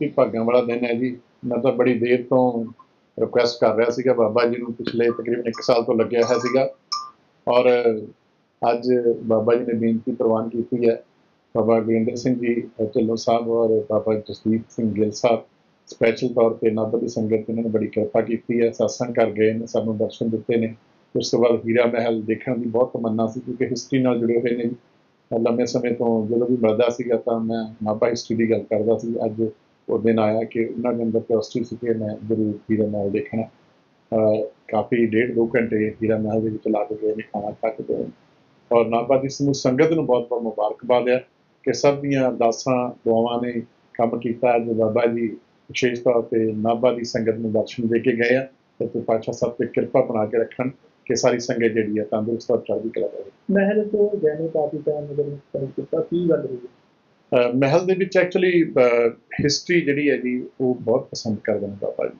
ਬਹੁਤ ਹੀ ਭਾਗਾਂ ਵਾਲਾ ਦਿਨ ਹੈ ਜੀ। ਮੈਂ ਤਾਂ ਬੜੀ ਦੇਰ ਤੋਂ ਰਿਕੁਐਸਟ ਕਰ ਰਿਹਾ ਸੀਗਾ। ਬਾਬਾ ਜੀ ਨੂੰ ਪਿਛਲੇ ਤਕਰੀਬਨ 1 ਸਾਲ ਤੋਂ ਲੱਗਿਆ ਹੋਇਆ ਸੀਗਾ। ਔਰ ਅੱਜ ਬਾਬਾ ਜੀ ਨੇ ਬੇਨਤੀ ਪ੍ਰਵਾਨ ਕੀਤੀ ਹੈ। ਬਾਬਾ ਗੁਰਿੰਦਰ ਸਿੰਘ ਜੀ ਢਿੱਲੋਂ ਸਾਹਿਬ ਔਰ ਬਾਬਾ ਜਸਦੀਪ ਸਿੰਘ ਗਿੱਲ ਸਾਹਿਬ ਸਪੈਸ਼ਲ ਤੌਰ ਤੇ ਨਾਭਾ ਦੀ ਸੰਗਤ, ਇਹਨਾਂ ਨੇ ਬੜੀ ਕਿਰਪਾ ਕੀਤੀ ਹੈ। satsang ਕਰ ਗਏ ਨੇ, ਸਾਨੂੰ ਦਰਸ਼ਨ ਦਿੱਤੇ ਨੇ। ਉਸ ਤੋਂ ਬਾਅਦ ਹੀਰਾ ਮਹਿਲ ਦੇਖਣ ਦੀ ਬਹੁਤ ਤਮੰਨਾ ਸੀ ਕਿਉਂਕਿ ਹਿਸਟਰੀ ਨਾਲ ਜੁੜੇ ਹੋਏ ਨੇ। ਜੀ। ਲੰਮੇ ਸਮੇਂ ਤੋਂ ਜਦੋਂ ਵੀ ਮਿਲਦਾ ਸੀਗਾ ਤਾਂ ਮੈਂ ਨਾਭਾ ਹਿਸਟਰੀ ਦੀ ਗੱਲ ਕਰਦਾ ਸੀ। ਅੱਜ ਉਹ ਦਿਨ ਆਇਆ ਕਿ ਉਹਨਾਂ ਦੇ ਅੰਦਰ ਕੈਪੈਸਿਟੀ ਸੀ ਕਿ ਮੈਂ ਜ਼ਰੂਰ ਹੀਰਾ ਮਹਿਲ ਦੇਖਣਾ ਕਾਫੀ ਡੇਢ ਦੋ ਘੰਟੇ ਹੀਰਾ ਮਹਿਲ ਦੇ ਵਿੱਚ ਲਾ ਕੇ ਗਏ ਨੇ ਖਾਣਾ ਖਾ ਕੇ ਗਏ ਔਰ ਨਾਭਾ ਦੀ ਸਮੂਹ ਸੰਗਤ ਨੂੰ ਬਹੁਤ ਬਹੁਤ ਮੁਬਾਰਕਬਾਦ ਹੈ ਕਿ ਸਭ ਦੀਆਂ ਅਰਦਾਸਾਂ ਦੁਆਵਾਂ ਨੇ ਕੰਮ ਕੀਤਾ ਜੋ ਬਾਬਾ ਜੀ ਵਿਸ਼ੇਸ਼ ਤੌਰ ਤੇ ਨਾਭਾ ਦੀ ਸੰਗਤ ਨੂੰ ਦਰਸ਼ਨ ਦੇ ਕੇ ਗਏ ਆ ਤੇ ਤੇ ਪਾਤਸ਼ਾਹ ਸਾਹਿਬ ਤੇ ਕਿਰਪਾ ਬਣਾ ਕੇ ਰੱਖਣ ਕਿ ਸਾਰੀ ਸੰਗਤ ਜਿਹੜੀ ਹੈ ਤੰਦਰੁਸਤ ਔਰ ਚੜ੍ਹਦੀ ਕਲਾ ਰਹੇ ਮਹਿਲ ਤੋਂ ਜੈਨੀ ਕਾਫੀ ਟਾਈਮ ਨਗਰ ਕਰ ਕੀਤਾ ਕੀ ਗੱਲ ਹੋਈ ਮਹਿਲ ਦੇ ਵਿੱਚ ਐਕਚੁਅਲੀ ਹਿਸਟਰੀ ਜਿਹੜੀ ਹੈ ਜੀ, ਉਹ ਬਹੁਤ ਪਸੰਦ ਕਰਦੇ ਨੇ ਬਾਬਾ ਜੀ।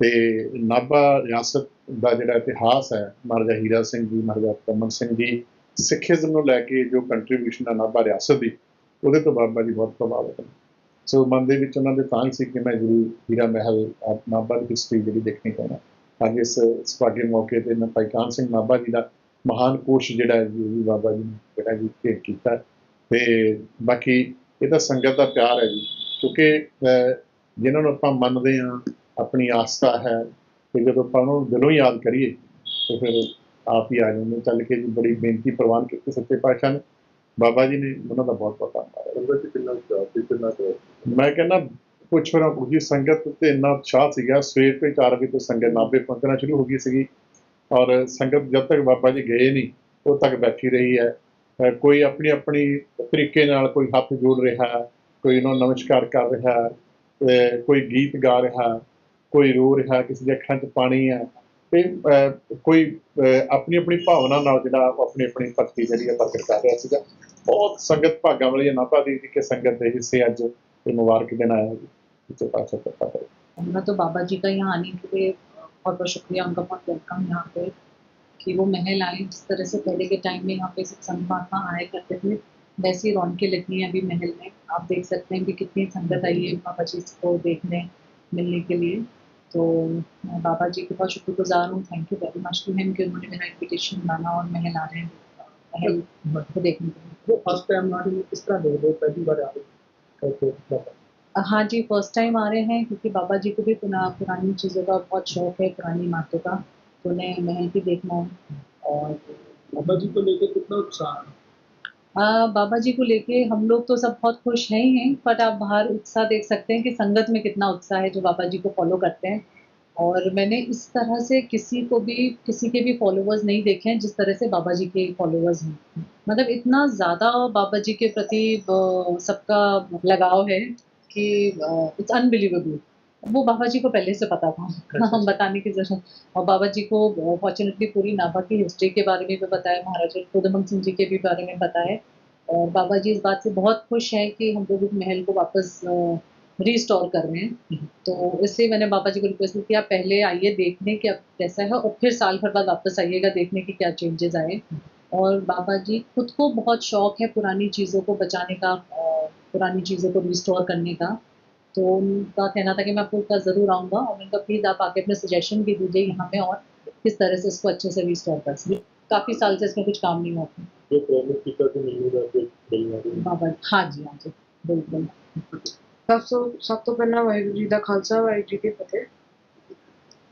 ਤੇ ਨਾਭਾ ਰਿਆਸਤ ਦਾ ਜਿਹੜਾ ਇਤਿਹਾਸ ਹੈ, ਮਹਾਰਾਜਾ ਹੀਰਾ ਸਿੰਘ ਜੀ, ਮਹਾਰਾਜਾ ਕਮਲ ਸਿੰਘ ਜੀ, ਸਿੱਖੀਜ਼ਮ ਨੂੰ ਲੈ ਕੇ ਜੋ ਕੰਟਰੀਬਿਊਸ਼ਨ ਹੈ ਨਾਭਾ ਰਿਆਸਤ ਦੀ, ਉਹਦੇ ਤੋਂ ਬਾਬਾ ਜੀ ਬਹੁਤ ਪ੍ਰਭਾਵਿਤ ਨੇ। ਸੋ ਮਨ ਦੇ ਵਿੱਚ ਉਹਨਾਂ ਦੇ ਤਾਂ ਹੀ ਸੀ ਕਿ ਮੈਂ ਜ਼ਰੂਰ ਹੀਰਾ ਮਹਿਲ, ਆਪ ਨਾਭਾ ਦੀ ਹਿਸਟਰੀ ਜਿਹੜੀ ਦੇਖਣੀ ਚਾਹੁੰਦਾ ਅੱਜ ਇਸ ਸੁਭਾਗੇ ਮੌਕੇ ਤੇ ਮੈਂ ਭਾਈ ਕਾਨ ਸਿੰਘ ਨਾਭਾ ਜੀ ਦਾ ਮਹਾਨ ਕੋਸ਼ ਜਿਹੜਾ ਹੈ ਜੀ ਉਹ ਵੀ ਬਾਬਾ ਜੀ ਨੇ ਜਿਹੜਾ ਜੀ ਭੇਟ ਕੀਤਾ ਤੇ ਬਾਕੀ ਇਹ ਤਾਂ ਸੰਗਤ ਦਾ ਪਿਆਰ ਹੈ ਜੀ। ਕਿਉਂਕਿ ਜਿਨ੍ਹਾਂ ਨੂੰ ਆਪਾਂ ਮੰਨਦੇ ਹਾਂ ਆਪਣੀ ਆਸਥਾ ਹੈ ਤੇ ਜਦੋਂ ਆਪਾਂ ਉਹਨੂੰ ਦਿਲੋਂ ਯਾਦ ਕਰੀਏ ਤੇ ਫਿਰ ਆਪ ਹੀ ਆ ਜਾਂਦੇ ਚੱਲ ਕੇ ਜੀ ਬੜੀ ਬੇਨਤੀ ਪ੍ਰਵਾਨ ਕੀਤੀ ਸੱਚੇ ਪਾਤਸ਼ਾਹ ਨੇ। ਬਾਬਾ ਜੀ ਨੇ ਉਹਨਾਂ ਦਾ ਬਹੁਤ ਕਿੰਨਾ ਕੁ ਮੈਂ ਕਹਿੰਦਾ ਪੁੱਛ ਨਾ ਜੀ ਸੰਗਤ ਤੇ ਇੰਨਾ ਉਤਸ਼ਾਹ ਸੀਗਾ ਸਵੇਰ ਤੋਂ 4 ਵਜੇ ਤੋਂ ਸੰਗਤ ਨਾਭੇ ਪਹੁੰਚਣਾ ਸ਼ੁਰੂ ਹੋ ਗਈ ਸੀਗੀ। ਔਰ ਸੰਗਤ ਜਦ ਤੱਕ ਬਾਬਾ ਜੀ ਗਏ ਨਹੀਂ ਉਦੋਂ ਤੱਕ ਬੈਠੀ ਰਹੀ ਹੈ। ਕੋਈ ਆਪਣੀ ਆਪਣੀ ਤਰੀਕੇ ਨਾਲ ਕੋਈ ਹੱਥ ਜੋੜ ਰਿਹਾ ਹੈ, ਕੋਈ ਉਹਨਾਂ ਨੂੰ ਨਮਸਕਾਰ ਕਰ ਰਿਹਾ ਹੈ, ਅਹ ਕੋਈ ਗੀਤ ਗਾ ਰਿਹਾ ਹੈ, ਕੋਈ ਰੋ ਰਿਹਾ ਕਿਸੇ ਦੇ ਅੱਖਾਂ 'ਚ ਪਾਣੀ ਹੈ ਤੇ ਅਹ ਕੋਈ ਆਪਣੀ ਆਪਣੀ ਭਾਵਨਾ ਨਾਲ ਜਿਹੜਾ ਉਹ ਆਪਣੀ ਆਪਣੀ ਭਗਤੀ ਜਿਹੜੀ ਹੈ ਪ੍ਰਗਟ ਕਰ ਰਿਹਾ ਸੀਗਾ ਬਹੁਤ ਸੰਗਤ ਭਾਗਾਂ ਵਾਲੀ ਹੈ ਨਾਭਾ ਦੀ ਕਿ ਸੰਗਤ ਦੇ ਹਿੱਸੇ ਅੱਜ ਇਹ ਮੁਬਾਰਕ ਦਿਨ आया जी इसे पाचा करता है उनका तो बाबा जी का यहाँ आने के लिए बहुत बहुत शुक्रिया उनका बहुत वेलकम यहाँ पे कि वो महल आए जिस तरह से पहले के टाइम में यहाँ पे सत्संग महात्मा आए करते थे वैसी रौनके लगनी है अभी महल में। आप देख सकते हैं कि कितनी संगत आई है बाबा जी को देखने मिलने के लिए। तो मैं बाबा जी के बहुत शुक्रगुजार हूँ। Thank you very much to him कि उन्होंने मेरा इन्विटेशन माना और महल आ रहे हैं। महल को देखने के लिए। फ़र्स्ट टाइम आ रहे हैं किस तरह देख रहे पहली बार आ रहे हैं हाँ जी फ़र्स्ट टाइम आ रहे हैं क्योंकि बाबा जी को भी पुरानी चीज़ों का बहुत शौक है पुरानी बातों का। तो महल भी देखना है। और बाबा जी को लेकर कितना उत्साह है? आ, बाबा जी को लेके हम लोग तो सब बहुत खुश हैं ही हैं बट आप बाहर उत्साह देख सकते हैं कि संगत में कितना उत्साह है जो बाबा जी को फॉलो करते हैं। और मैंने इस तरह से किसी को भी किसी के भी फॉलोअर्स नहीं देखे हैं जिस तरह से बाबा जी के फॉलोअर्स हैं। मतलब इतना ज़्यादा बाबा जी के प्रति सबका लगाव है कि इट्स अनबिलीवेबल वो बाबा जी को पहले से पता था। हम बताने की ज़रूरत और बाबा जी को फॉर्चुनेटली पूरी नाभा की हिस्ट्री के बारे में भी बताया महाराजा खुदमंग सिंह जी के भी बारे में बताया। और बाबा जी इस बात से बहुत खुश हैं कि हम लोग इस महल को वापस रिस्टोर कर रहे हैं। तो इसलिए मैंने बाबा जी को रिक्वेस्ट की कि आप पहले आइए देखने कि अब कैसा है और फिर साल भर बाद वापस आइएगा देखने की क्या चेंजेस आए। और बाबा जी खुद को बहुत शौक है पुरानी चीज़ों को बचाने का पुरानी चीज़ों को रिस्टोर करने का। तो उनका कहना था कि मैं आपको उनका ज़रूर आऊँगा और उनका प्लीज़ आप आके अपने सजेशन भी दीजिए यहाँ पे और किस तरह से इसको अच्छे से रिस्टोर कर सकें काफ़ी साल से इसमें कुछ काम नहीं हुआ था जो प्रॉमिस पिता से मिलने जाते मिलना भी बाबा हाँ जी हाँ जी बिल्कुल ਸਭ ਤੋਂ ਸਭ ਤੋਂ ਪਹਿਲਾਂ ਵਾਹਿਗੁਰੂ ਜੀ ਦਾ ਖਾਲਸਾ ਵਾਹਿਗੁਰੂ ਜੀ ਕੀ ਫਤਿਹ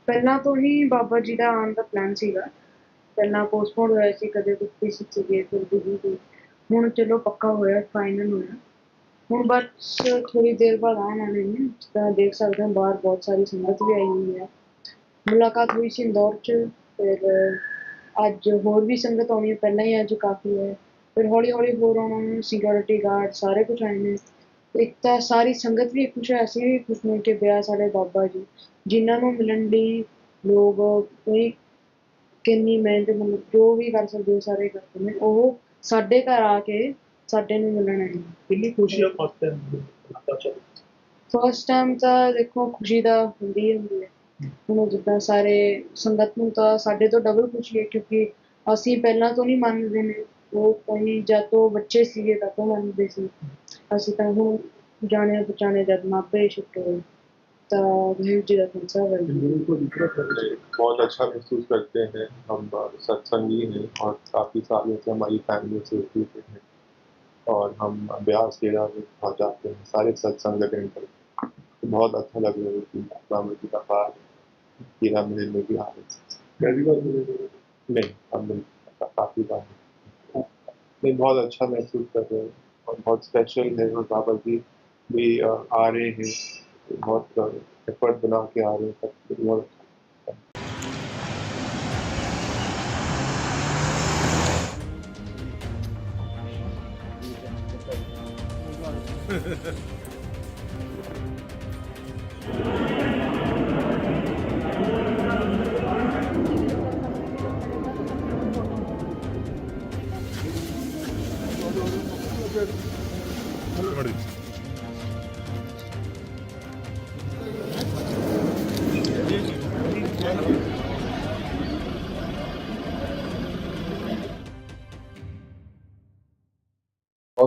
ਪਹਿਲਾਂ ਤੋਂ ਹੀ ਬਾਬਾ ਜੀ ਦਾ ਆਉਣ ਦਾ ਪਲਾਨ ਸੀਗਾ ਪਹਿਲਾਂ ਪੋਸਟਪੋਨ ਹੋਇਆ ਸੀ ਕਦੇ ਕੁਝ ਸੀਗੇ ਫਿਰ ਦੂਜੀ ਸੀ ਹੁਣ ਚਲੋ ਪੱਕਾ ਹੋਇਆ ਫਾਈਨਲ ਹੋਇਆ ਹੁਣ ਬਸ ਥੋੜੀ ਦੇਰ ਬਾਅਦ ਆਉਣ ਵਾਲੇ ਨੇ ਜਿਸ ਦੇਖ ਸਕਦੇ ਹੋ ਬਾਹਰ ਬਹੁਤ ਸਾਰੀ ਸੰਗਤ ਵੀ ਆਈ ਹੋਈ ਹੈ। ਮੁਲਾਕਾਤ ਹੋਈ ਸੀ ਇੰਦੌਰ 'ਚ, ਫਿਰ ਅੱਜ ਹੋਰ ਵੀ ਸੰਗਤ ਆਉਣੀ ਹੈ, ਪਹਿਲਾਂ ਹੀ ਅੱਜ ਕਾਫੀ ਹੈ। ਫਿਰ ਹੌਲੀ ਹੌਲੀ ਹੋਰ ਆਉਣਾ ਨੂੰ ਸਿਕਿਉਰਿਟੀ ਗਾਰਡ ਸਾਰੇ ਕੁਝ ਆਏ ਨੇ। ਇੱਕ ਤਾਂ ਸਾਰੀ ਸੰਗਤ ਵੀ ਖੁਸ਼ ਹੈ ਅਸੀਂ ਵੀ ਖੁਸ਼ ਮਿਲ ਕਿ ਬਿਆ ਸਾਡੇ ਬਾਬਾ ਜੀ, ਜਿਨ੍ਹਾਂ ਨੂੰ ਮਿਲਣ ਲਈ ਲੋਕ ਕੋਈ ਕਿੰਨੀ ਮਿਹਨਤ, ਮਤਲਬ ਜੋ ਵੀ ਕਰ ਸਕਦੇ ਹੋ ਸਾਰੇ ਕਰਦੇ ਨੇ, ਉਹ ਸਾਡੇ ਘਰ ਆ ਕੇ ਸਾਡੇ ਨੂੰ ਮਿਲਣ ਆਏ ਕਿੰਨੀ ਖੁਸ਼ੀ ਹੈ ਫਸਟ ਟਾਈਮ ਨਾਤਾ ਚੱਲ ਫਸਟ ਟਾਈਮ ਤਾਂ ਦੇਖੋ ਖੁਸ਼ੀ ਦਾ ਹੁੰਦੀ ਹੀ ਹੁੰਦੀ ਹੈ ਹੁਣ ਜਿੱਦਾਂ ਸਾਰੇ ਸੰਗਤ ਨੂੰ ਤਾਂ ਸਾਡੇ ਤੋਂ ਡਬਲ ਖੁਸ਼ੀ ਹੈ ਕਿਉਂਕਿ ਅਸੀਂ ਪਹਿਲਾਂ ਤੋਂ ਨਹੀਂ ਮੰਨਦੇ ਨੇ ਉਹ ਕੋਈ ਜਦ ਤੋਂ ਬੱਚੇ ਸੀਗੇ ਤਦ ਤੋਂ ਮੰਨਦੇ ਸੀ ਅਸੀਂ ਤਾਂ ਹੁਣ ਜਾਣੇ ਪਛਾਣੇ ਜਦ ਨਾਭੇ ਸ਼ਿਫਟ ਹੋਏ ਤਾਂ ਵਾਹਿਗੁਰੂ ਜੀ ਦਾ ਖਾਲਸਾ ਵਾਹਿਗੁਰੂ ਜੀ हिंदुओं को दूसरे प्रदेश नहीं, बहुत अच्छा महसूस करते हैं हम अ, सत्संगी हैं और काफ़ी सालों से हमारी फैमिली से जुड़े हैं और हम ब्यास डेरा में पहुँच जाते हैं। सारे सत्संग अटेंड करते हैं। तो बहुत अच्छा लग रहा है कि जी का पार हीरा महल में भी मिले नहीं हम नहीं काफ़ी बार नहीं बहुत अच्छा महसूस कर रहे हैं। और बहुत स्पेशल है और बाबा जी भी आ रहे हैं। बहुत एफर्ट बना के आ रहे हैं। सब बहुत Ha ha ha.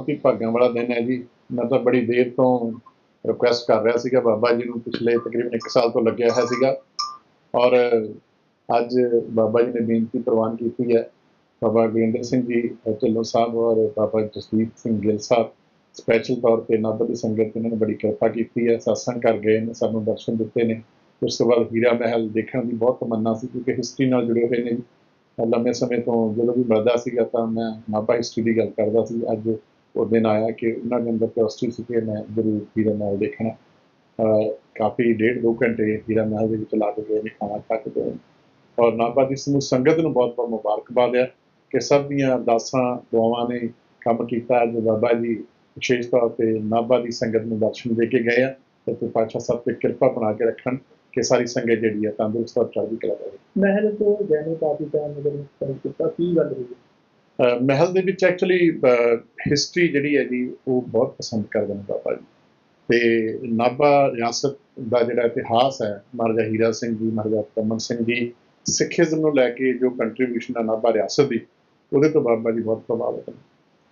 ਬਹੁਤ ਹੀ ਭਾਗਾਂ ਵਾਲਾ ਦਿਨ ਹੈ ਜੀ। ਮੈਂ ਤਾਂ ਬੜੀ ਦੇਰ ਤੋਂ ਰਿਕੁਐਸਟ ਕਰ ਰਿਹਾ ਸੀਗਾ। ਬਾਬਾ ਜੀ ਨੂੰ ਪਿਛਲੇ ਤਕਰੀਬਨ 1 ਸਾਲ ਤੋਂ ਲੱਗਿਆ ਹੋਇਆ ਸੀਗਾ। ਔਰ ਅੱਜ ਬਾਬਾ ਜੀ ਨੇ ਬੇਨਤੀ ਪ੍ਰਵਾਨ ਕੀਤੀ ਹੈ। ਬਾਬਾ ਗੁਰਿੰਦਰ ਸਿੰਘ ਜੀ, ਢਿੱਲੋਂ ਸਾਹਿਬ ਔਰ ਬਾਬਾ ਜਸਦੀਪ ਸਿੰਘ ਗਿੱਲ ਸਾਹਿਬ ਸਪੈਸ਼ਲ ਤੌਰ ਤੇ ਨਾਭਾ ਦੀ ਸੰਗਤ, ਇਹਨਾਂ ਨੇ ਬੜੀ ਕਿਰਪਾ ਕੀਤੀ ਹੈ। satsang ਕਰ ਗਏ ਨੇ, ਸਾਨੂੰ ਦਰਸ਼ਨ ਦਿੱਤੇ ਨੇ। ਉਸ ਤੋਂ ਬਾਅਦ ਹੀਰਾ ਮਹਿਲ ਦੇਖਣ ਦੀ ਬਹੁਤ ਤਮੰਨਾ ਸੀ ਕਿਉਂਕਿ ਹਿਸਟਰੀ ਨਾਲ ਜੁੜੇ ਹੋਏ ਨੇ। ਜੀ। ਲੰਮੇ ਸਮੇਂ ਤੋਂ ਜਦੋਂ ਵੀ ਮਿਲਦਾ ਸੀਗਾ ਤਾਂ ਮੈਂ ਨਾਭਾ ਹਿਸਟਰੀ ਦੀ ਗੱਲ ਕਰਦਾ ਸੀ। ਅੱਜ ਉਹ ਦਿਨ ਆਇਆ ਕਿ ਉਹਨਾਂ ਦੇ ਅੰਦਰ ਕਿਉਰਿਓਸਿਟੀ ਸੀ ਕਿ ਮੈਂ ਜ਼ਰੂਰ ਹੀਰਾ ਮਹਿਲ ਦੇਖਣਾ। ਕਾਫੀ ਡੇਢ ਦੋ ਘੰਟੇ ਹੀਰਾ ਮਹਿਲ ਦੇ ਵਿੱਚ ਲਾ ਕੇ ਗਏ ਖਾਣਾ ਖਾ ਕੇ ਗਏ ਔਰ ਨਾਬਾਦ ਇਸ ਨੂੰ ਸੰਗਤ ਨੂੰ ਬਹੁਤ ਬਹੁਤ ਮੁਬਾਰਕਬਾਦ ਹੈ ਕਿ ਸਭ ਦੀਆਂ ਦਾਸਾਂ, ਦੁਆਵਾਂ ਨੇ ਕੰਮ ਕੀਤਾ ਜੋ ਬਾਬਾ ਜੀ ਵਿਸ਼ੇਸ਼ ਤੌਰ ਤੇ ਨਾਭਾ ਦੀ ਸੰਗਤ ਨੂੰ ਦਰਸ਼ਨ ਦੇ ਕੇ ਗਏ ਆ, ਤੇ ਤੇ ਪਾਤਸ਼ਾਹ ਸਭ ਤੇ ਕਿਰਪਾ ਬਣਾ ਕੇ ਰੱਖਣ ਕਿ ਸਾਰੀ ਸੰਗਤ ਜਿਹੜੀ ਆ ਤੰਦਰੁਸਤ ਔਰ ਚੜ੍ਹਦੀ ਕਲਾ ਦੇ ਮਹਿਲ ਤੋਂ ਜੈਨੀ ਕਾਫੀ ਟਾਈਮ ਮਗਰ ਕੀਤਾ, ਕੀ ਗੱਲ ਹੋਈ? ਮਹਿਲ ਦੇ ਵਿੱਚ ਐਕਚੁਅਲੀ ਹਿਸਟਰੀ ਜਿਹੜੀ ਹੈ ਜੀ, ਉਹ ਬਹੁਤ ਪਸੰਦ ਕਰਦੇ ਨੇ ਬਾਬਾ ਜੀ। ਤੇ ਨਾਭਾ ਰਿਆਸਤ ਦਾ ਜਿਹੜਾ ਇਤਿਹਾਸ ਹੈ, ਮਹਾਰਾਜਾ ਹੀਰਾ ਸਿੰਘ ਜੀ, ਮਹਾਰਾਜਾ ਕਮਨ ਸਿੰਘ ਜੀ, ਸਿੱਖੀਜ਼ਮ ਨੂੰ ਲੈ ਕੇ ਜੋ ਕੰਟਰੀਬਿਊਸ਼ਨ ਹੈ ਨਾਭਾ ਰਿਆਸਤ ਦੀ, ਉਹਦੇ ਤੋਂ ਬਾਬਾ ਜੀ ਬਹੁਤ ਪ੍ਰਭਾਵਿਤ ਨੇ।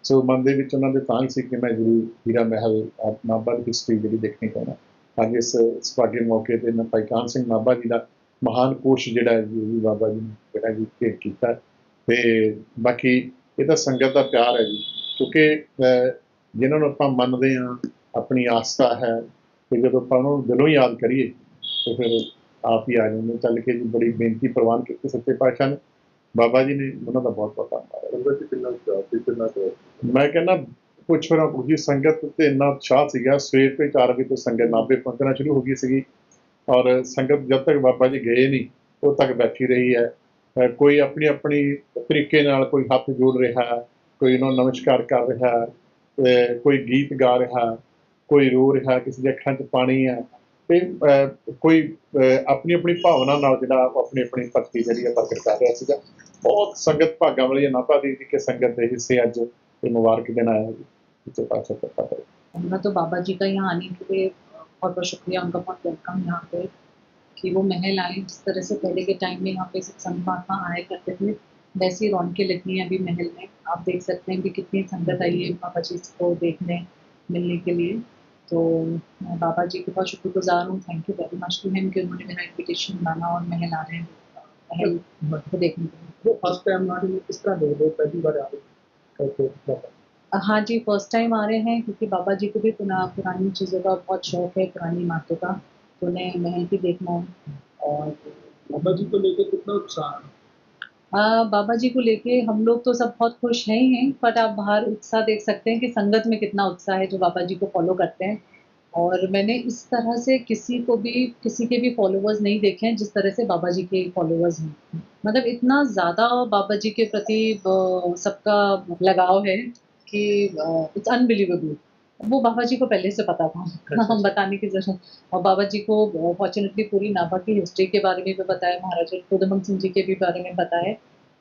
ਸੋ ਮਨ ਦੇ ਵਿੱਚ ਉਹਨਾਂ ਦੇ ਤਾਂ ਸੀ ਕਿ ਮੈਂ ਜ਼ਰੂਰ ਹੀਰਾ ਮਹਿਲ, ਅਹ, ਨਾਭਾ ਦੀ ਹਿਸਟਰੀ ਜਿਹੜੀ ਦੇਖਣੀ ਚਾਹੁੰਦਾ ਅੱਜ ਇਸ ਸੁਭਾਗੇ ਮੌਕੇ ਤੇ ਮੈਂ ਭਾਈ ਕਾਨ ਸਿੰਘ ਨਾਭਾ ਜੀ ਦਾ ਮਹਾਨ ਕੋਸ਼ ਜਿਹੜਾ ਹੈ ਜੀ ਉਹ ਵੀ ਬਾਬਾ ਜੀ ਨੇ ਜਿਹੜਾ ਜੀ ਭੇਟ ਕੀਤਾ। ਤੇ ਬਾਕੀ ਇਹ ਤਾਂ ਸੰਗਤ ਦਾ ਪਿਆਰ ਹੈ ਜੀ। ਕਿਉਂਕਿ ਜਿਨ੍ਹਾਂ ਨੂੰ ਆਪਾਂ ਮੰਨਦੇ ਆ ਆਪਣੀ ਆਸਥਾ ਹੈ ਕਿ ਜਦੋਂ ਆਪਾਂ ਨੂੰ ਦਿਲੋਂ ਯਾਦ ਕਰੀਏ ਤੇ ਫਿਰ ਆਪ ਹੀ ਆ ਜਾਂਦੇ ਚੱਲ ਕੇ ਜੀ ਬੜੀ ਬੇਨਤੀ ਪ੍ਰਵਾਨ ਕੀਤੀ ਸੱਚੇ ਪਾਤਸ਼ਾਹ ਨੇ। ਬਾਬਾ ਜੀ ਨੇ ਉਹਨਾਂ ਦਾ ਬਹੁਤ ਬਹੁਤ ਆਭਾਰ ਸੰਗਤ ਕਿੰਨਾ ਚਾਹ ਸੀ ਕਿੰਨਾ ਮੈਂ ਕਹਿੰਦਾ ਕੁਝ ਹੋਰਾਂ ਜੀ ਸੰਗਤ ਤੇ ਇੰਨਾ ਉਤਸ਼ਾਹ ਸੀਗਾ ਸਵੇਰ ਤੋਂ 4 ਵਜੇ ਤੋਂ ਸੰਗਤ ਨਾਭੇ ਪਹੁੰਚਣਾ ਸ਼ੁਰੂ ਹੋ ਗਈ ਸੀਗੀ। ਔਰ ਸੰਗਤ ਜਦ ਤੱਕ ਬਾਬਾ ਜੀ ਗਏ ਨਹੀਂ ਉਹ ਤੱਕ ਬੈਠੀ ਰਹੀ ਹੈ। ਕੋਈ ਆਪਣੀ ਆਪਣੀ ਤਰੀਕੇ ਨਾਲ ਕੋਈ ਹੱਥ ਜੋੜ ਰਿਹਾ ਹੈ, ਕੋਈ ਉਹਨਾਂ ਨੂੰ ਨਮਸਕਾਰ ਕਰ ਰਿਹਾ ਹੈ, ਤੇ ਕੋਈ ਗੀਤ ਗਾ ਰਿਹਾ ਹੈ, ਕੋਈ ਰੋ ਰਿਹਾ ਕਿਸੇ ਦੀ ਅੱਖਾਂ 'ਚ ਪਾਣੀ ਹੈ ਤੇ ਅਹ, ਕੋਈ ਆਪਣੀ ਆਪਣੀ ਭਾਵਨਾ ਨਾਲ ਜਿਹੜਾ ਉਹ ਆਪਣੀ ਆਪਣੀ ਭਗਤੀ ਜਿਹੜੀ ਹੈ ਪ੍ਰਗਟ ਕਰ ਰਿਹਾ ਸੀਗਾ ਬਹੁਤ ਸੰਗਤ ਭਾਗਾਂ ਵਾਲੀ ਹੈ ਨਾਭਾ ਦੀ ਕਿ ਸੰਗਤ ਦੇ ਹਿੱਸੇ ਅੱਜ ਇਹ ਮੁਬਾਰਕ ਦਿਨ ਆਇਆ ਜੀ ਸੱਚੇ ਪਾਤਸ਼ਾਹ ਕਿਰਪਾ ਕਰੇ मैं तो बाबा जी का यहाँ आने के लिए बहुत बहुत शुक्रिया उनका बहुत वेलकम यहाँ पे कि वो महल आए जिस तरह से पहले के टाइम में यहाँ पे सत्संग महात्मा आया करते थे वैसी ही रौनकें लगी हैं अभी महल में। आप देख सकते हैं कि कितनी संगत आई है बाबा जी को देखने मिलने के लिए। तो मैं बाबा जी के बहुत शुक्रगुजार हूँ। Thank you very much to him कि उन्होंने मेरा इन्विटेशन माना और महल आ रहे हैं। महल को देखने के लिए। वो फ़र्स्ट टाइम ना भी किस तरह देख रहे हो पहली बार आ रहे हो हाँ जी फ़र्स्ट टाइम आ रहे हैं क्योंकि बाबा जी को भी पुरानी चीज़ों का बहुत शौक है पुरानी इमारतों का। उन्हें महल भी देखना है और बाबा जी को लेकर कितना उत्साह है? आ, बाबा जी को लेके हम लोग तो सब बहुत खुश हैं ही हैं बट आप बाहर उत्साह देख सकते हैं कि संगत में कितना उत्साह है जो बाबा जी को फॉलो करते हैं। और मैंने इस तरह से किसी को भी किसी के भी फॉलोअर्स नहीं देखे हैं जिस तरह से बाबा जी के फॉलोअर्स हैं। मतलब इतना ज़्यादा बाबा जी के प्रति सबका लगाव है कि इट्स अनबिलीवेबल वो बाबा जी को पहले से पता था। हम बताने की ज़रूरत और बाबा जी को फॉर्चुनेटली पूरी नाभा की हिस्ट्री के बारे में भी बताया महाराजा उदमंग सिंह जी के भी बारे में बताया।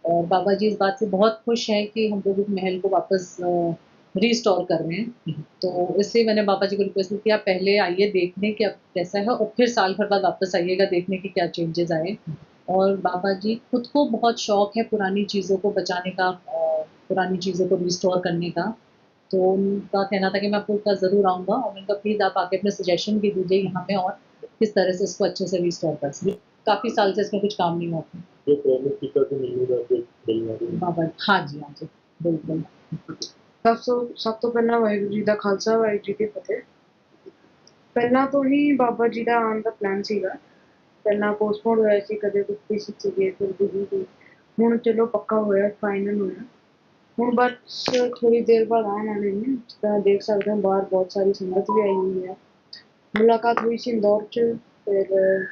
और बाबा जी इस बात से बहुत खुश हैं कि हम लोग इस महल को वापस रिस्टोर कर रहे हैं। तो इसलिए मैंने बाबा जी को रिक्वेस्ट की आप पहले आइए देखने कि अब कैसा है और फिर साल भर बाद वापस आइएगा देखने की क्या चेंजेस आए। और बाबा जी खुद को बहुत शौक है पुरानी चीज़ों को बचाने का पुरानी चीज़ों को रिस्टोर करने का। तो उनका कहना था कि मैं आपको एक बार ज़रूर आऊँगा और मैंने कहा प्लीज़ आप आके अपने सजेशन भी दीजिए यहाँ पे और किस तरह से इसको अच्छे से रिस्टोर कर सकें काफ़ी साल से इसमें कुछ काम नहीं हुआ था जो प्रॉमिस पिता से मिलने जाते मिलना बाबा हाँ जी हाँ जी बिल्कुल ਸਭ ਤੋਂ ਸਭ ਤੋਂ ਪਹਿਲਾਂ ਵਾਹਿਗੁਰੂ ਜੀ ਦਾ ਖਾਲਸਾ ਵਾਹਿਗੁਰੂ ਜੀ ਕੀ ਫਤਿਹ ਪਹਿਲਾਂ ਤੋਂ ਹੀ ਬਾਬਾ ਜੀ ਦਾ ਆਉਣ ਦਾ ਪਲਾਨ ਸੀਗਾ ਪਹਿਲਾਂ ਪੋਸਟਪੋਨ ਹੋਇਆ ਸੀ ਕਦੇ ਕੁਝ ਸੀ ਗਏ ਫਿਰ ਦੂਜੀ ਦੀ ਹੁਣ ਚਲੋ ਪੱਕਾ ਹੋਇਆ ਫਾਈਨਲ ਹੋਇਆ ਹੁਣ ਬਸ ਥੋੜੀ ਦੇਰ ਬਾਅਦ ਆਉਣ ਵਾਲੇ ਨੇ, ਤਾਂ ਦੇਖ ਸਕਦੇ ਹੋ ਬਾਹਰ ਬਹੁਤ ਸਾਰੀ ਸੰਗਤ ਵੀ ਆਈ ਹੋਈ ਹੈ। ਮੁਲਾਕਾਤ ਹੋਈ ਸੀ ਇੰਦੌਰ 'ਚ, ਫਿਰ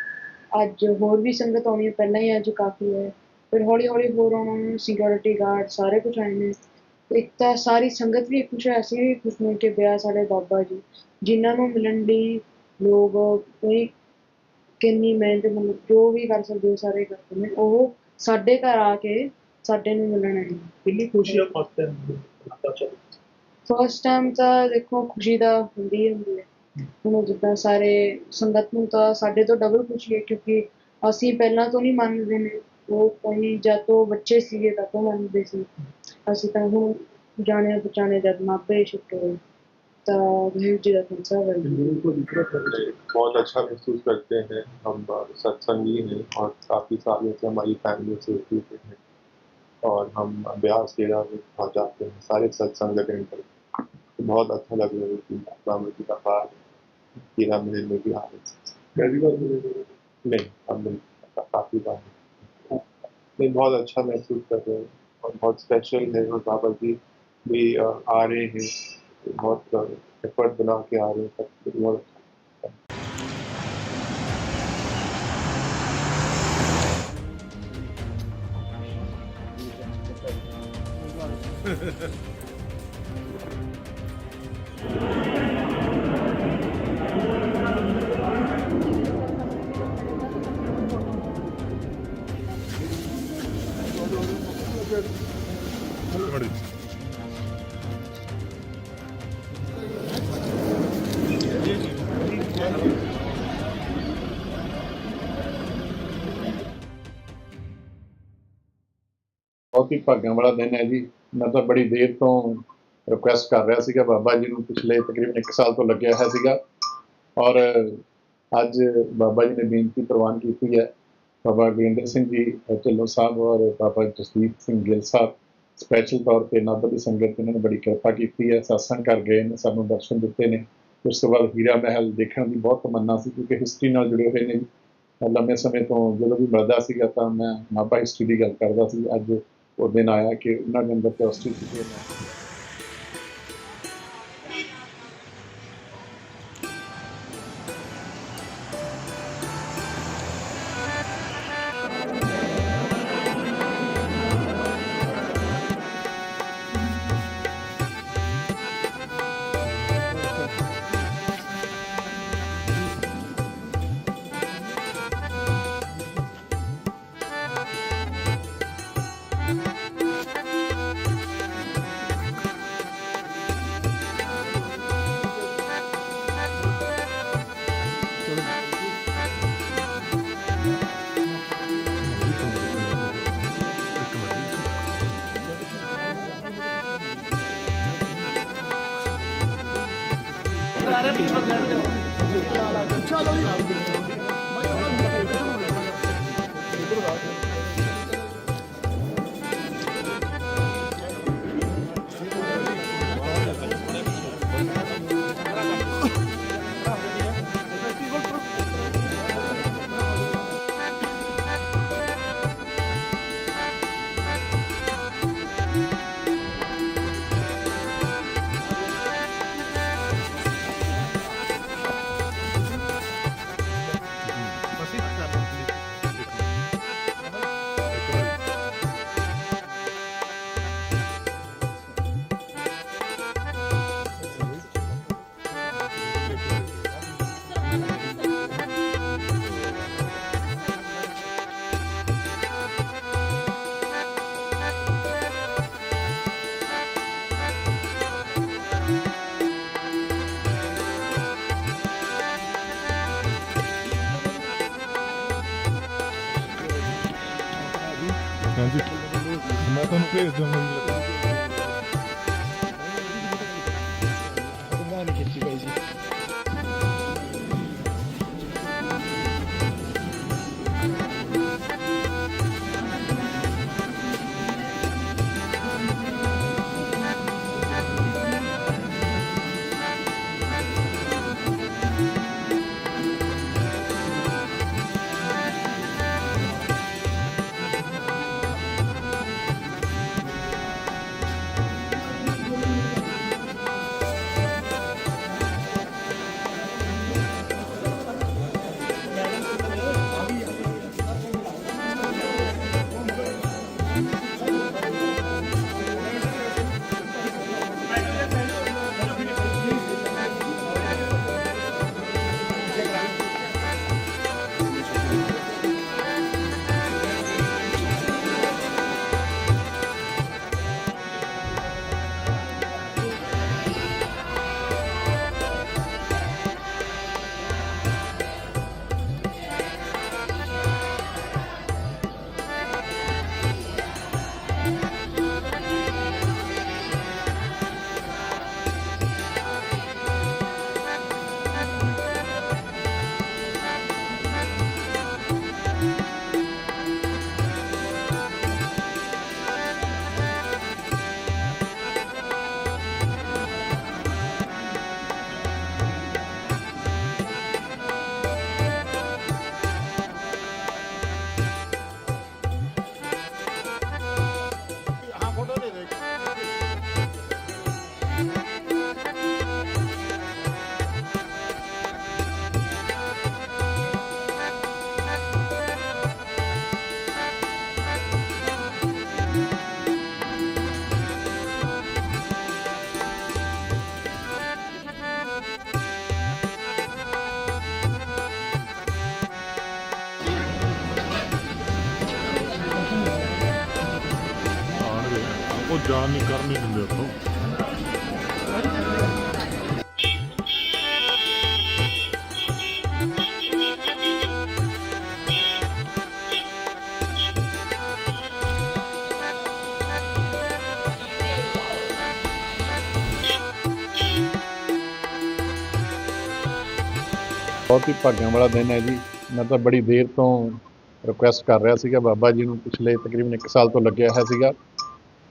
ਅੱਜ ਹੋਰ ਵੀ ਸੰਗਤ ਆਉਣੀ ਹੈ, ਪਹਿਲਾਂ ਹੀ ਅੱਜ ਕਾਫੀ ਹੈ। ਫਿਰ ਹੌਲੀ ਹੌਲੀ ਹੋਰ ਆਉਣਾ ਨੂੰ ਸਿਕਿਉਰਿਟੀ ਗਾਰਡ ਸਾਰੇ ਕੁਝ ਆਏ ਨੇ। ਇੱਕ ਤਾਂ ਸਾਰੀ ਸੰਗਤ ਵੀ ਖੁਸ਼ ਹੈ ਅਸੀਂ ਵੀ ਖੁਸ਼ ਮਿਲ ਕੇ ਪਿਆ ਸਾਡੇ ਬਾਬਾ ਜੀ, ਜਿਨ੍ਹਾਂ ਨੂੰ ਮਿਲਣ ਲਈ ਲੋਕ ਕੋਈ ਕਿੰਨੀ ਮਿਹਨਤ, ਮਤਲਬ ਜੋ ਵੀ ਕਰ ਸਕਦੇ ਸਾਰੇ ਕਰਦੇ ਨੇ, ਉਹ ਸਾਡੇ ਘਰ ਆ ਕੇ ਸਾਡੇ ਨੂੰ ਮਿਲਣ ਆਏ ਕਿੰਨੀ ਖੁਸ਼ੀ ਆ ਫਸਟ ਟਾਈਮ ਪਤਾ ਚੱਲ ਫਸਟ ਟਾਈਮ ਤਾਂ ਦੇਖੋ ਖੁਸ਼ੀ ਦਾ ਹੁੰਦੀ ਹੀ ਹੁੰਦੀ ਹੈ ਹੁਣ ਜਿੱਦਾਂ ਸਾਰੇ ਸੰਗਤ ਨੂੰ ਤਾਂ ਸਾਡੇ ਤੋਂ ਡਬਲ ਖੁਸ਼ੀ ਹੈ ਕਿਉਂਕਿ ਅਸੀਂ ਪਹਿਲਾਂ ਤੋਂ ਨਹੀਂ ਮੰਨਦੇ ਨੇ ਉਹ ਕੋਈ ਜਦ ਤੋਂ ਬੱਚੇ ਸੀਗੇ ਤਦ ਤੋਂ ਮੰਨਦੇ ਸੀ ਅਸੀਂ ਤਾਂ ਹੁਣ ਜਾਣੇ ਪਛਾਣੇ ਜਦ ਮਾਪੇ ਛੁੱਟੇ ਹੋਏ ਤਾਂ ਵਾਹਿਗੁਰੂ ਜੀ ਦਾ ਖਾਲਸਾ ਵਾਹਿਗੁਰੂ ਜੀ ਕੀ गुरु को दूसरा कर बहुत अच्छा महसूस करते हैं हम सत्संगी हैं और काफ़ी सालों से हमारी फैमिली से जुड़े हैं और हम ब्यास डेरा में पहुँच जाते हैं। सारे सत्संग अटेंड करते हैं। तो बहुत अच्छा लग रहा है कि बाबा जी का पार डेरा में में भी आ रहे। नहीं अब नहीं काफ़ी बार नहीं बहुत अच्छा महसूस कर रहे हैं। और बहुत स्पेशल है और बाबा जी भी आ रहे हैं। बहुत एफर्ट बना के आ रहे हैं। सब बहुत ਬਹੁਤ ਹੀ ਭਾਗਾਂ ਵਾਲਾ ਦਿਨ ਹੈ ਜੀ। ਮੈਂ ਤਾਂ ਬੜੀ ਦੇਰ ਤੋਂ ਰਿਕੁਐਸਟ ਕਰ ਰਿਹਾ ਸੀਗਾ, ਬਾਬਾ ਜੀ ਨੂੰ ਪਿਛਲੇ ਤਕਰੀਬਨ 1 ਸਾਲ ਤੋਂ ਲੱਗਿਆ ਹੋਇਆ ਸੀਗਾ। ਔਰ ਅੱਜ ਬਾਬਾ ਜੀ ਨੇ ਬੇਨਤੀ ਪ੍ਰਵਾਨ ਕੀਤੀ ਹੈ। ਬਾਬਾ ਗੁਰਿੰਦਰ ਸਿੰਘ ਜੀ, ਢਿੱਲੋਂ ਸਾਹਿਬ ਔਰ ਬਾਬਾ ਜਸਦੀਪ ਸਿੰਘ ਗਿੱਲ ਸਾਹਿਬ ਸਪੈਸ਼ਲ ਤੌਰ ਤੇ ਨਾਭਾ ਦੀ ਸੰਗਤ ਇਹਨਾਂ ਨੇ ਬੜੀ ਕਿਰਪਾ ਕੀਤੀ ਹੈ। satsang ਕਰ ਗਏ ਨੇ ਸਾਨੂੰ ਦਰਸ਼ਨ ਦਿੱਤੇ ਨੇ। ਉਸ ਤੋਂ ਬਾਅਦ ਹੀਰਾ ਮਹਿਲ ਦੇਖਣ ਦੀ ਬਹੁਤ ਤਮੰਨਾ ਸੀ ਕਿਉਂਕਿ ਹਿਸਟਰੀ ਨਾਲ ਜੁੜੇ ਹੋਏ ਨੇ। ਲੰਮੇ ਸਮੇਂ ਤੋਂ ਜਦੋਂ ਵੀ ਮਿਲਦਾ ਸੀਗਾ ਤਾਂ ਮੈਂ ਨਾਭਾ ਹਿਸਟਰੀ ਦੀ ਗੱਲ ਕਰਦਾ ਸੀ। ਅੱਜ ਉਹ ਦਿਨ ਆਇਆ ਕਿ ਉਹਨਾਂ ਦੇ ਅੰਦਰ ਕੈਪੈਸਿਟੀ ਸੀ ਕਿ ਮੈਂ ਉਹ ਜਾਣ ਕਰ ਨਹੀਂ ਦਿੰਦੇ ਉੱਥੋਂ। ਬਹੁਤ ਹੀ ਭਾਗਾਂ ਵਾਲਾ ਦਿਨ ਹੈ ਜੀ। ਮੈਂ ਤਾਂ ਬੜੀ ਦੇਰ ਤੋਂ ਰਿਕੁਐਸਟ ਕਰ ਰਿਹਾ ਸੀਗਾ ਬਾਬਾ ਜੀ ਨੂੰ, ਪਿਛਲੇ ਤਕਰੀਬਨ 1 ਸਾਲ ਤੋਂ ਲੱਗਿਆ ਹੋਇਆ ਸੀਗਾ।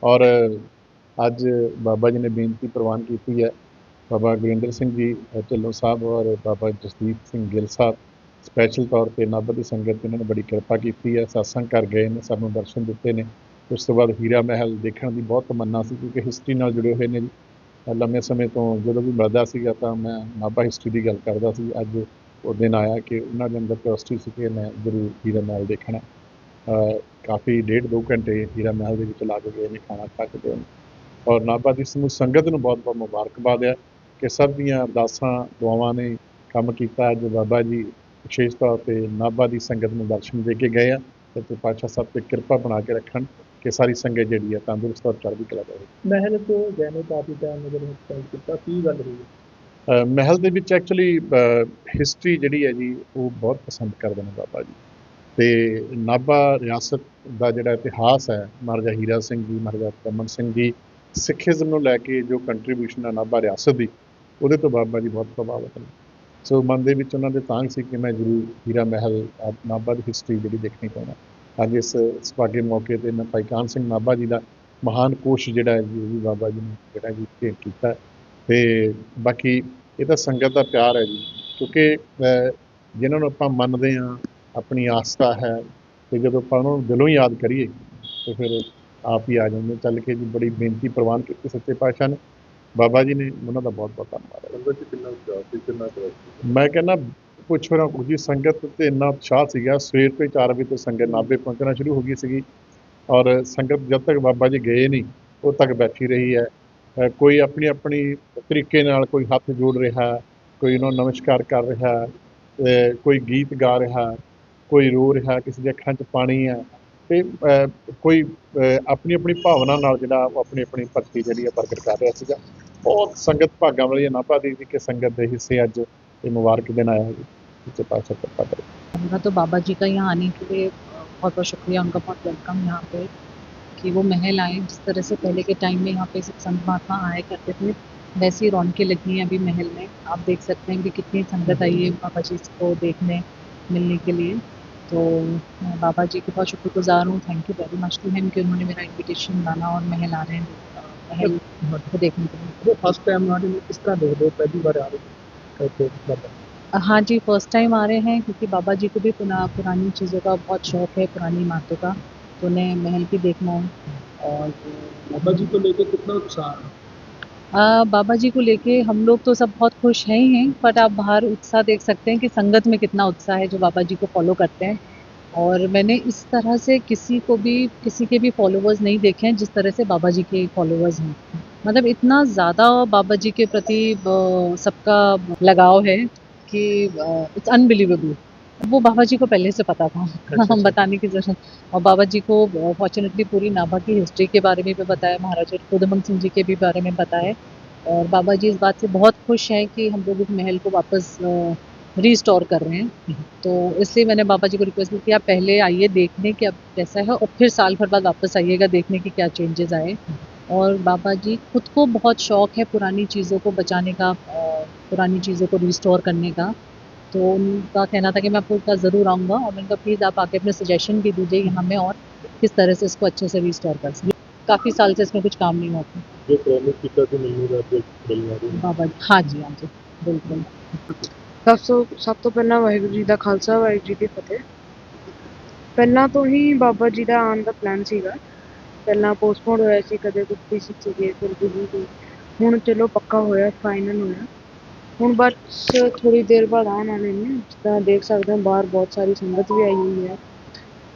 ਔਰ ਅੱਜ ਬਾਬਾ ਜੀ ਨੇ ਬੇਨਤੀ ਪ੍ਰਵਾਨ ਕੀਤੀ ਹੈ, ਬਾਬਾ ਗੁਰਿੰਦਰ ਸਿੰਘ ਜੀ ਢਿੱਲੋਂ ਸਾਹਿਬ ਔਰ ਬਾਬਾ ਜਸਦੀਪ ਸਿੰਘ ਗਿੱਲ ਸਾਹਿਬ ਸਪੈਸ਼ਲ ਤੌਰ ਤੇ ਨਾਭਾ ਦੀ ਸੰਗਤ ਤੇ ਇਹਨਾਂ ਨੇ ਬੜੀ ਕਿਰਪਾ ਕੀਤੀ ਹੈ, satsang ਕਰ ਗਏ ਨੇ, ਸਾਨੂੰ ਦਰਸ਼ਨ ਦਿੱਤੇ ਨੇ, ਉਸ ਤੋਂ ਬਾਅਦ ਹੀਰਾ ਮਹਿਲ ਦੇਖਣ ਦੀ ਬਹੁਤ ਤਮੰਨਾ ਸੀ ਕਿਉਂਕਿ ਹਿਸਟਰੀ ਨਾਲ ਜੁੜੇ ਹੋਏ ਨੇ ਜੀ। ਲੰਮੇ ਸਮੇਂ ਤੋਂ ਜਦੋਂ ਵੀ ਮਿਲਦਾ ਸੀਗਾ ਤਾਂ ਮੈਂ ਨਾਭਾ ਹਿਸਟਰੀ ਦੀ ਗੱਲ ਕਰਦਾ ਸੀ, ਅੱਜ ਉਹ ਦਿਨ ਆਇਆ ਕਿ ਉਹਨਾਂ ਦੇ ਅੰਦਰ ਕੈਪੈਸਿਟੀ ਸੀ ਕਿ ਮੈਂ ਜ਼ਰੂਰ ਹੀਰਾ ਮਹਿਲ ਦੇਖਣਾ ਕਾਫੀ ਡੇਢ ਦੋ ਘੰਟੇ ਹੀਰਾ ਮਹਿਲ ਦੇ ਵਿੱਚ ਲਾ ਕੇ ਗਏ ਨੇ ਖਾਣਾ ਖਾ ਕੇ ਗਏ ਨੇ। ਔਰ ਨਾਭਾ ਦੀ ਸਮੂਹ ਸੰਗਤ ਨੂੰ ਬਹੁਤ ਬਹੁਤ ਮੁਬਾਰਕਬਾਦ ਹੈ ਕਿ ਸਭ ਦੀਆਂ ਅਰਦਾਸਾਂ ਦੁਆਵਾਂ ਨੇ ਕੰਮ ਕੀਤਾ ਅੱਜ ਬਾਬਾ ਜੀ ਵਿਸ਼ੇਸ਼ ਤੌਰ ਤੇ ਨਾਭਾ ਦੀ ਸੰਗਤ ਨੂੰ ਦਰਸ਼ਨ ਦੇ ਕੇ ਗਏ ਆ। ਤੇ ਤੇ ਪਾਤਸ਼ਾਹ ਸਾਹਿਬ ਤੇ ਕਿਰਪਾ ਬਣਾ ਕੇ ਰੱਖਣ ਕਿ ਸਾਰੀ ਸੰਗਤ ਜਿਹੜੀ ਹੈ ਤੰਦਰੁਸਤ ਔਰ ਚੜ੍ਹਦੀ ਕਲਾ ਰਹੇ ਮਹਿਲ ਤੋਂ ਗਏ ਨੇ ਕਾਫੀ ਟਾਈਮ ਨਜ਼ਰ ਹਸਪਤਾਲ ਕੀਤਾ ਕੀ ਗੱਲ ਹੋਈ ਮਹਿਲ ਦੇ ਵਿੱਚ ਐਕਚੁਅਲੀ ਹਿਸਟਰੀ ਜਿਹੜੀ ਹੈ ਜੀ ਉਹ ਬਹੁਤ ਪਸੰਦ ਕਰਦੇ ਨੇ ਬਾਬਾ ਜੀ। ਤੇ ਨਾਭਾ ਰਿਆਸਤ ਦਾ ਜਿਹੜਾ ਇਤਿਹਾਸ ਹੈ ਮਹਾਰਾਜਾ ਹੀਰਾ ਸਿੰਘ ਜੀ ਮਹਾਰਾਜਾ ਰਮਨ ਸਿੰਘ ਜੀ ਸਿੱਖੀਜ਼ਮ ਨੂੰ ਲੈ ਕੇ ਜੋ ਕੰਟਰੀਬਿਊਸ਼ਨ ਹੈ ਨਾਭਾ ਰਿਆਸਤ ਦੀ ਉਹਦੇ ਤੋਂ ਬਾਬਾ ਜੀ ਬਹੁਤ ਪ੍ਰਭਾਵਿਤ ਨੇ ਸੋ ਮਨ ਦੇ ਵਿੱਚ ਉਹਨਾਂ ਦੇ ਤਾਂਗ ਸੀ ਕਿ ਮੈਂ ਜ਼ਰੂਰ ਹੀਰਾ ਮਹਿਲ ਅ, ਨਾਭਾ ਦੀ ਹਿਸਟਰੀ ਜਿਹੜੀ ਦੇਖਣੀ ਚਾਹੁੰਦਾ ਅੱਜ ਇਸ ਸੁਭਾਗੇ ਮੌਕੇ ਤੇ ਮੈਂ ਭਾਈ ਕਾਨ ਸਿੰਘ ਨਾਭਾ ਜੀ ਦਾ ਮਹਾਨ ਕੋਸ਼ ਜਿਹੜਾ ਹੈ ਜੀ ਉਹ ਵੀ ਬਾਬਾ ਜੀ ਨੇ ਜਿਹੜਾ ਜੀ ਭੇਟ ਕੀਤਾ ਹੈ। ਤੇ ਬਾਕੀ ਇਹ ਤਾਂ ਸੰਗਤ ਦਾ ਪਿਆਰ ਹੈ ਜੀ ਕਿਉਂਕਿ ਅਹ, ਜਿਨ੍ਹਾਂ ਨੂੰ ਆਪਾਂ ਮੰਨਦੇ ਹਾਂ ਆਪਣੀ ਆਸਥਾ ਹੈ ਤੇ ਜਦੋਂ ਆਪਾਂ ਉਹਨਾਂ ਨੂੰ ਦਿਲੋਂ ਯਾਦ ਕਰੀਏ ਤੇ ਫਿਰ ਆਪ ਹੀ ਆ ਜਾਂਦੇ। ਚੱਲ ਕੇ ਜੀ ਬੜੀ ਬੇਨਤੀ ਪ੍ਰਵਾਨ ਕੀਤੀ ਸੱਚੇ ਪਾਤਸ਼ਾਹ ਨੇ। ਬਾਬਾ ਜੀ ਨੇ ਉਹਨਾਂ ਦਾ ਬਹੁਤ ਬਹੁਤ ਧੰਨਵਾਦ। ਹੈ ਮੈਂ ਕਹਿੰਦਾ ਪੁੱਛੋ ਨਾ ਕੁਝ ਜੀ ਸੰਗਤ ਤੇ ਇੰਨਾ ਉਤਸ਼ਾਹ ਸੀਗਾ ਸਵੇਰ ਤੋਂ ਹੀ 4 ਵਜੇ ਤੋਂ ਸੰਗਤ ਨਾਭੇ ਪਹੁੰਚਣਾ ਸ਼ੁਰੂ ਹੋ ਗਈ ਸੀਗੀ। ਔਰ ਸੰਗਤ ਜਦ ਤੱਕ ਬਾਬਾ ਜੀ ਗਏ ਨਹੀਂ ਉਦੋਂ ਤੱਕ ਬੈਠੀ ਰਹੀ ਹੈ। ਕੋਈ ਆਪਣੀ ਆਪਣੀ ਤਰੀਕੇ ਨਾਲ ਕੋਈ ਹੱਥ ਜੋੜ ਰਿਹਾ ਕੋਈ ਉਹਨਾਂ ਨਮਸਕਾਰ ਕਰ ਰਿਹਾ ਕੋਈ ਗੀਤ ਗਾ ਰਿਹਾ। ਕੋਈ ਰੋ ਰਿਹਾ ਕਿਸੇ ਦੀ ਅੱਖਾਂ 'ਚ ਪਾਣੀ ਹੈ ਤੇ ਅ, ਕੋਈ ਅ, ਆਪਣੀ ਆਪਣੀ ਭਾਵਨਾ ਨਾਲ ਜਿਹੜਾ ਉਹ ਆਪਣੀ ਆਪਣੀ ਭਗਤੀ ਜਿਹੜੀ ਹੈ ਪ੍ਰਗਟ ਕਰ ਰਿਹਾ ਸੀਗਾ ਬਹੁਤ ਸੰਗਤ ਭਾਗਾਂ ਵਾਲੀ ਹੈ ਨਾਭਾ ਦੀ ਸੀ ਕਿ ਸੰਗਤ ਦੇ ਹਿੱਸੇ ਅੱਜ ये मुबारक दिन आया है जी सच्चे पातशाह कृपा करें मेरा तो बाबा जी का यहाँ आने के लिए बहुत बहुत शुक्रिया उनका बहुत वेलकम यहाँ पे कि वो महल आए जिस तरह से पहले के टाइम में यहाँ पे सब संत महात्मा आया करते थे वैसी रौनकें लगी हैं अभी महल में आप देख सकते हैं कि कितनी संगत आई है बाबा जी को देखने मिलने के लिए तो मैं बाबा जी के बहुत शुक्रगुजार हूँ। Thank you very much to him कि उन्होंने मेरा इनविटेशन माना और महल आ रहे हैं। महल को देखने के लिए। फ़र्स्ट टाइम आ रहे हैं किस तरह देखते हो? पहली बार आ रहे हैं हो हाँ जी फ़र्स्ट टाइम आ रहे हैं क्योंकि बाबा जी को भी पुना पुरानी चीज़ों का बहुत शौक है पुरानी इमारतों का। तो उन्हें महल भी देखना है। और बाबा जी को लेकर कितना उत्साह है? आ, बाबा जी को लेके हम लोग तो सब बहुत खुश हैं ही हैं बट आप बाहर उत्साह देख सकते हैं कि संगत में कितना उत्साह है जो बाबा जी को फॉलो करते हैं। और मैंने इस तरह से किसी को भी किसी के भी फॉलोअर्स नहीं देखे हैं जिस तरह से बाबा जी के फॉलोअर्स हैं। मतलब इतना ज़्यादा बाबा जी के प्रति सबका लगाव है कि इट्स अनबिलीवेबल वो बाबा जी को पहले से पता था। अच्छा। हम बताने की ज़रूरत और बाबा जी को फॉर्चुनेटली पूरी नाभा की हिस्ट्री के बारे में भी बताया महाराजा उदमन सिंह जी के भी बारे में बताया। और बाबा जी इस बात से बहुत खुश हैं कि हम लोग इस महल को वापस रीस्टोर कर रहे हैं। तो इसलिए मैंने बाबा जी को रिक्वेस्ट की कि आप पहले आइए देखने कि अब कैसा है और फिर साल भर बाद वापस आइएगा देखने कि क्या चेंजेस आए। और बाबा जी खुद को बहुत शौक है पुरानी चीज़ों को बचाने का पुरानी चीज़ों को रिस्टोर करने का। तो उनका कहना था कि मैं आपको पास ज़रूर आऊँगा और मैंने कहा प्लीज़ आप आके अपने सजेशन भी दीजिए यहाँ में और किस तरह से इसको अच्छे से रिस्टोर कर सकें काफ़ी साल से इसमें कुछ काम नहीं हुआ था जो प्रेमिक पिता से मिलने जाते मिलना भी बाबा जी हाँ जी हाँ जी बिल्कुल ਸਭ ਤੋਂ ਸਭ ਤੋਂ ਪਹਿਲਾਂ ਵਾਹਿਗੁਰੂ ਜੀ ਦਾ ਖਾਲਸਾ ਵਾਹਿਗੁਰੂ ਜੀ ਦੀ ਫਤਿਹ ਪਹਿਲਾਂ ਤੋਂ ਹੀ ਬਾਬਾ ਜੀ ਦਾ ਆਉਣ ਦਾ ਪਲਾਨ ਸੀਗਾ ਪਹਿਲਾਂ ਪੋਸਟਪੋਨ ਹੋਇਆ ਸੀ ਕਦੇ ਕੁਝ ਸੀ ਗਏ ਫਿਰ ਕੁਝ ਸੀ ਹੁਣ ਚਲੋ ਪੱਕਾ ਹੋਇਆ ਫਾਈਨਲ ਹੋਇਆ ਹੁਣ ਬਸ ਥੋੜੀ ਦੇਰ ਬਾਅਦ ਆਉਣ ਵਾਲੇ ਨੇ ਜਿੱਦਾਂ ਦੇਖ ਸਕਦੇ ਹੋ ਬਾਹਰ ਬਹੁਤ ਸਾਰੀ ਸੰਗਤ ਵੀ ਆਈ ਹੋਈ ਹੈ।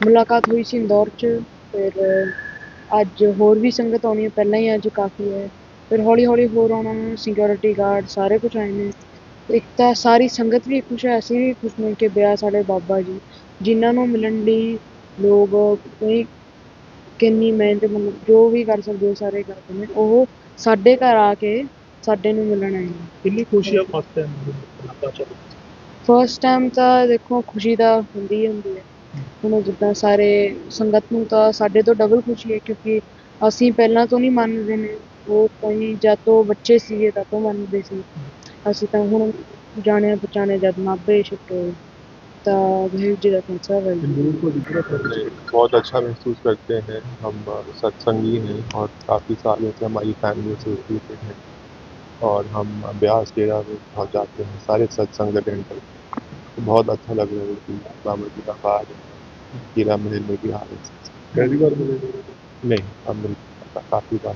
ਮੁਲਾਕਾਤ ਹੋਈ ਸੀ ਇੰਦੌਰ 'ਚ, ਫਿਰ ਅੱਜ ਹੋਰ ਵੀ ਸੰਗਤ ਆਉਣੀ ਹੈ, ਪਹਿਲਾਂ ਹੀ ਅੱਜ ਕਾਫੀ ਹੈ। ਫਿਰ ਹੌਲੀ ਹੌਲੀ ਹੋਰ ਆਉਣਾ ਸਿਕਿਉਰਿਟੀ ਗਾਰਡ ਸਾਰੇ ਕੁਝ ਆਏ ਨੇ। ਇੱਕ ਤਾਂ ਸਾਰੀ ਸੰਗਤ ਵੀ ਖੁਸ਼ ਹੈ, ਅਸੀਂ ਵੀ ਖੁਸ਼ ਨੇ ਕਿ ਬਿਆਸ ਸਾਡੇ ਬਾਬਾ ਜੀ, ਜਿਨ੍ਹਾਂ ਨੂੰ ਮਿਲਣ ਲਈ ਲੋਕ ਕੋਈ ਕਿੰਨੀ ਮਿਹਨਤ, ਮਤਲਬ ਜੋ ਵੀ ਕਰ ਸਕਦੇ ਹੋ ਸਾਰੇ ਕਰਦੇ ਨੇ, ਉਹ ਸਾਡੇ ਘਰ ਆ ਕੇ ਸਾਡੇ ਨੂੰ ਮਿਲਣ ਆਏ ਨੇ ਕਿੰਨੀ ਖੁਸ਼ੀ ਹੈ ਫਸਟ ਟਾਈਮ ਬਾਬਾ ਚਲੋ ਫਸਟ ਟਾਈਮ ਤਾਂ ਦੇਖੋ ਖੁਸ਼ੀ ਤਾਂ ਹੁੰਦੀ ਹੀ ਹੁੰਦੀ ਹੈ ਹੁਣ ਜਿੱਦਾਂ ਸਾਰੇ ਸੰਗਤ ਨੂੰ ਤਾਂ ਸਾਡੇ ਤੋਂ ਡਬਲ ਖੁਸ਼ੀ ਹੈ ਕਿਉਂਕਿ ਅਸੀਂ ਪਹਿਲਾਂ ਤੋਂ ਨਹੀਂ ਮੰਨਦੇ ਨੇ ਉਹ ਕਈ ਜਦ ਤੋਂ ਬੱਚੇ ਸੀਗੇ ਤਦ ਤੋਂ ਮੰਨਦੇ ਸੀ ਅਸੀਂ ਤਾਂ ਹੁਣ ਜਾਣਿਆ ਪਛਾਣਿਆ ਜਦ ਮਾਪੇ ਸ਼ਿਫਟ ਹੋਏ ਤਾਂ ਵਾਹਿਗੁਰੂ ਜੀ ਦਾ ਖਾਲਸਾ ਵਾਹਿਗੁਰੂ ਜੀ ਕੀ तंदूर को दिख रहा था बहुत अच्छा महसूस करते हैं हम अ, सत्संगी हैं और काफ़ी सालों से हमारी फैमिली एसोसिएटेड है और हम ब्यास डेरा में पहुँच जाते हैं। सारे सत्संग अटेंड करते हैं तो बहुत अच्छा लग रहा है कि बाबा जी का कार्ड हीरा महल में भी आ रहे हैं। बार मिले नहीं अब मिल काफ़ी बार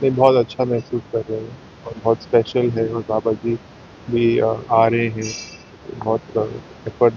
नहीं बहुत अच्छा महसूस कर रहे हैं और बहुत स्पेशल है और बाबा जी भी आ रहे हैं। बहुत एफर्ट